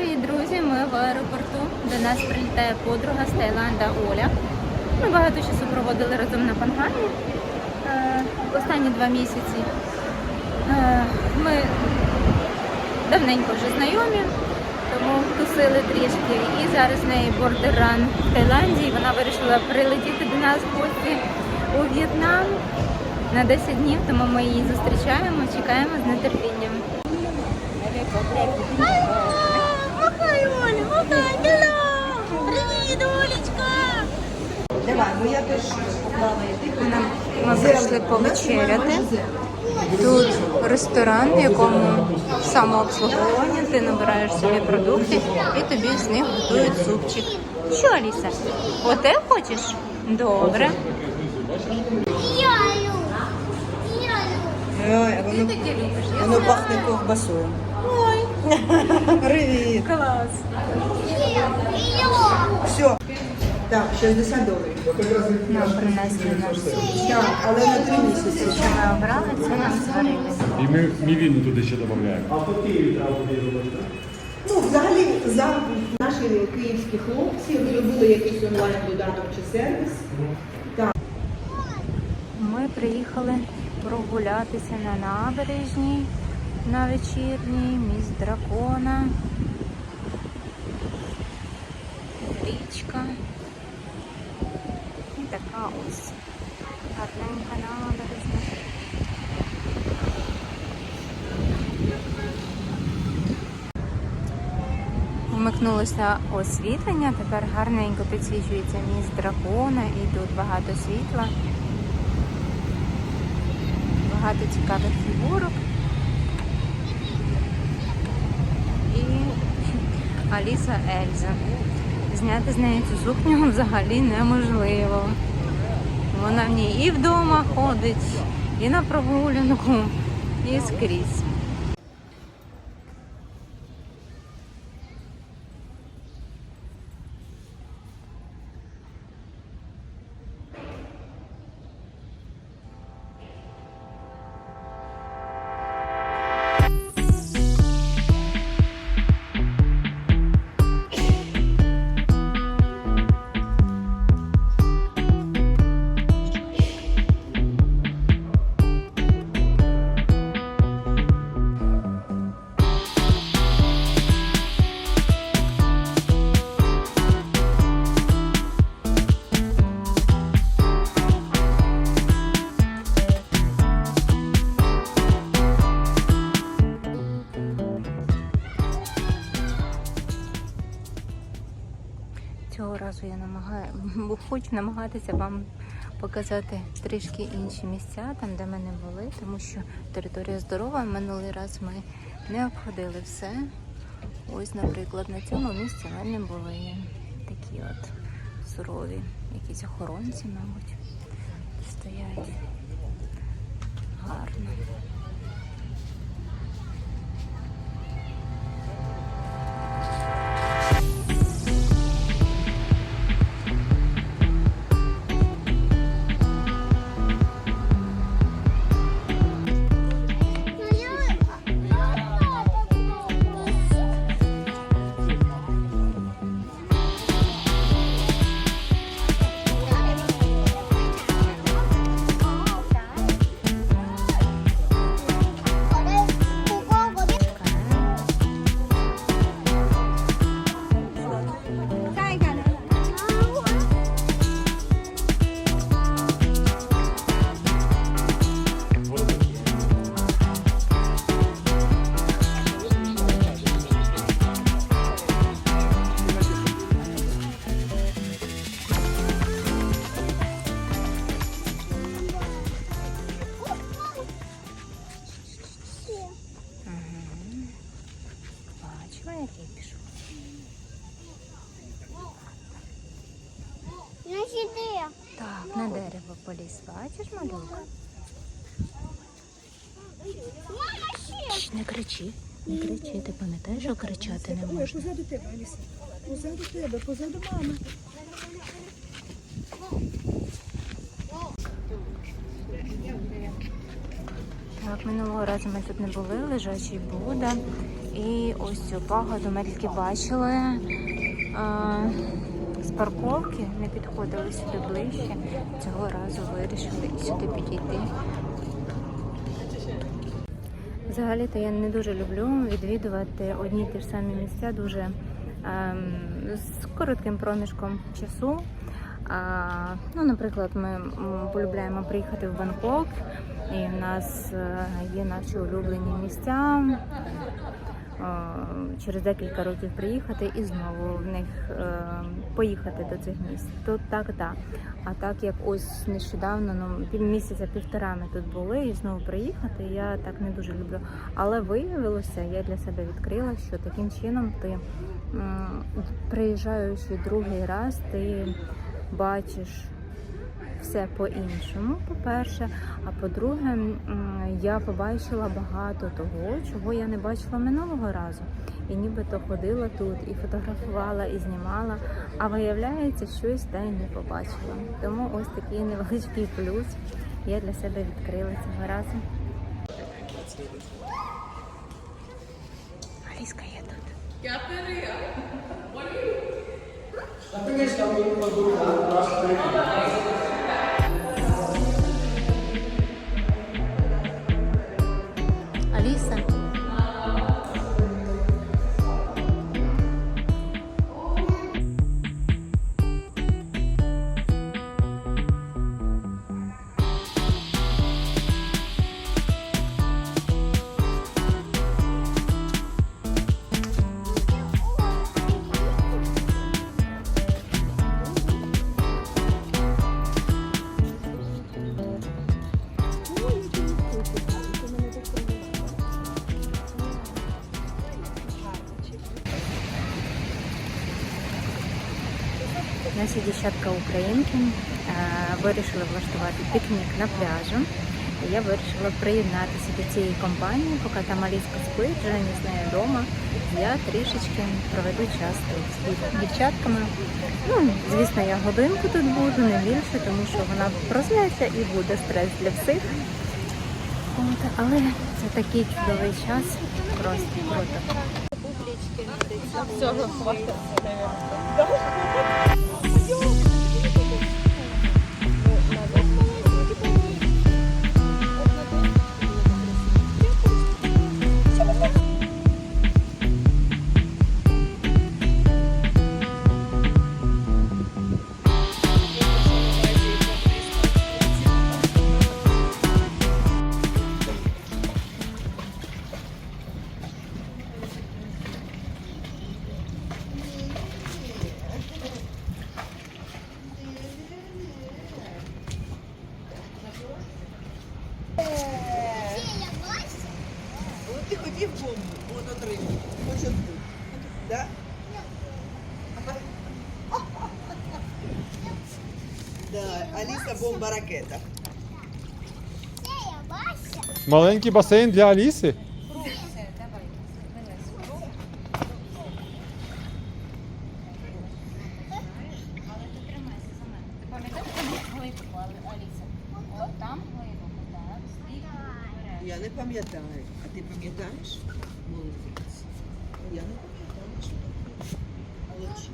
Привіт, друзі! Ми в аеропорту. До нас прилітає подруга з Таїланда Оля. Ми багато часу проводили разом на Пангамі е, останні два місяці. Е, ми давненько вже знайомі, тому тусили трішки. І зараз в неї бордер-ран в Таїланді. Вона вирішила прилетіти до нас в гості у В'єтнам на 10 днів, тому ми її зустрічаємо, чекаємо з нетерпінням. Привіт, Олечка! Давай, я теж. Нам ми прийшли повечеряти. Тут ресторан, в якому самообслуговування, ти набираєш собі продукти і тобі з них готують супчик. Що, Аліса? Оте хочеш? Добре. Я люблю! Я люблю! Ой, а воно, таке любиш? воно пахне ковбасою. Привіт. Клас. Все. Так, 60 доларів. Нам принесли наш. Так, але на три місяці. Що ми обрали, це нам зварили. І ми мівіну туди ще додаємо. Ну, взагалі, за наші київські хлопці зробили якийсь онлайн додаток чи сервіс. Так. Ми приїхали прогулятися на набережній на вечірній, міст дракона, річка. І така ось гарненька набережна. Вмикнулося освітлення, тепер гарненько підсвічується міст дракона і тут багато світла багато цікавих фігурок. І Аліса Ельза. Зняти з неї цю сукню взагалі неможливо. Вона в ній і вдома ходить, і на прогулянку, і скрізь. Цього разу я намагаю, хочу намагатися вам показати трішки інші місця, там де ми не були, тому що територія здорова. Минулий раз ми не обходили все. Ось, наприклад, на цьому місці ми не були. Такі от сурові, якісь охоронці, мабуть, стоять. Гарно. Бачила, який пішов. Ну сюди. Так, на дерево поліз. Бачиш, малюка? Мама ще. Чш, Не кричи, не кричи. Ти пам'ятаєш, що кричати не можна. позаду тебе, Аліса. Позаду тебе, позаду мами. Так, минулого разу ми тут не були, лежачий Буда. І ось цю пагоду ми тільки бачили а, з парковки, не підходили сюди ближче. Цього разу вирішили сюди підійти. Взагалі-то я не дуже люблю відвідувати одні ті ж самі місця дуже ем, з коротким проміжком часу. А, ну, наприклад, ми полюбляємо приїхати в Бангкок, і в нас е, є наші улюблені місця. Е, Через декілька років приїхати і знову в них е, поїхати до цих місць. То так, так. А так як ось нещодавно, ну пів місяця, півтора ми тут були і знову приїхати, я так не дуже люблю. Але виявилося, я для себе відкрила, що таким чином ти приїжджаючи другий раз, ти бачиш все по-іншому, по-перше. А по-друге, я побачила багато того, чого я не бачила минулого разу. І нібито ходила тут і фотографувала, і знімала. А виявляється, щось та й не побачила. Тому ось такий невеличкий плюс я для себе відкрила цього разу. Аліска є тут. Аліса. Наші дівчатка українки е, вирішили влаштувати пікнік на пляжу. Я вирішила приєднатися до цієї компанії, поки там Аліска спить, Жені з нею вдома. Я трішечки проведу час тут з дівчатками. Ну, звісно, я годинку тут буду, не більше, тому що вона проснеться і буде стрес для всіх. От, але це такий чудовий час, просто круто. Фея, ти хотів бомбу, от отримав. Хоч одну. Да? Да, Аліса бомба ракета. Фея, бачиш? Маленький басейн для Аліси. Я не пам'ятаю. А ти пам'ятаєш? Молодець. Я не пам'ятаю, що таке. Але чи-